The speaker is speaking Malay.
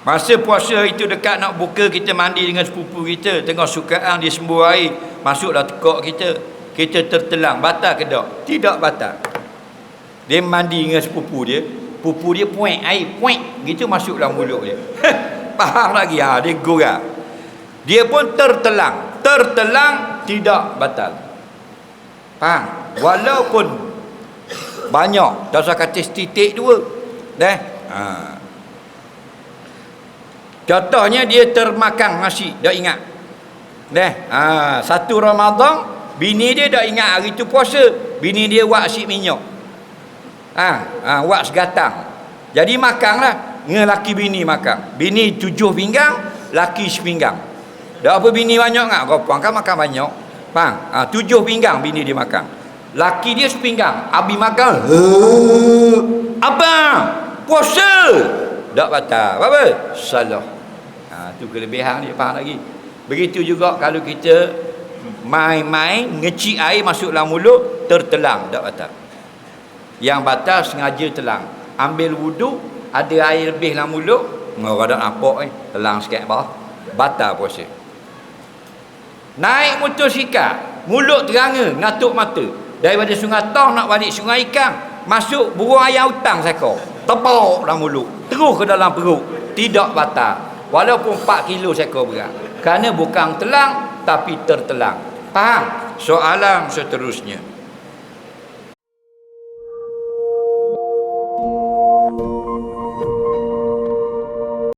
Masa puasa itu dekat nak buka kita mandi dengan sepupu kita tengah sukaan dia sembuh air masuklah tekak kita kita tertelang batal ke tak? Tidak batal. Dia mandi dengan sepupu dia, pupu dia puek air puek gitu masuk dalam mulut dia. Faham lagi ha dia gurau. Dia pun tertelang, tertelang tidak batal. Faham? Walaupun banyak, saya kata titik dua. Dah. Ha. Contohnya dia termakan nasi, dah ingat. Dah. Ha, satu Ramadan, bini dia dah ingat hari tu puasa. Bini dia buat asyik minyak. Ha, ha buat segatang. Jadi makanlah dengan laki bini makan. Bini tujuh pinggang, laki sepinggang. Dah apa bini banyak ngak? Kau kan makan banyak. Faham? Ha, tujuh pinggang bini dia makan. Laki dia sepinggang. Abi makan. Abang, puasa. Tak batal. Apa? Salah. Ha, tu kelebihan dia faham lagi. Begitu juga kalau kita main-main ngecik air masuk dalam mulut tertelang tak batal. Yang batal sengaja telang. Ambil wuduk ada air lebih dalam mulut orang dah nampak eh telang sikit bawah batal puasa. Naik motosikal, mulut teranga, ngatuk mata. Daripada sungai Tong nak balik sungai Ikan, masuk burung ayam hutang seko. Tepuk dalam mulut, terus ke dalam perut. Tidak batal walaupun 4 kilo seekor berat. Kerana bukan telang tapi tertelang. Faham? Soalan seterusnya. thank you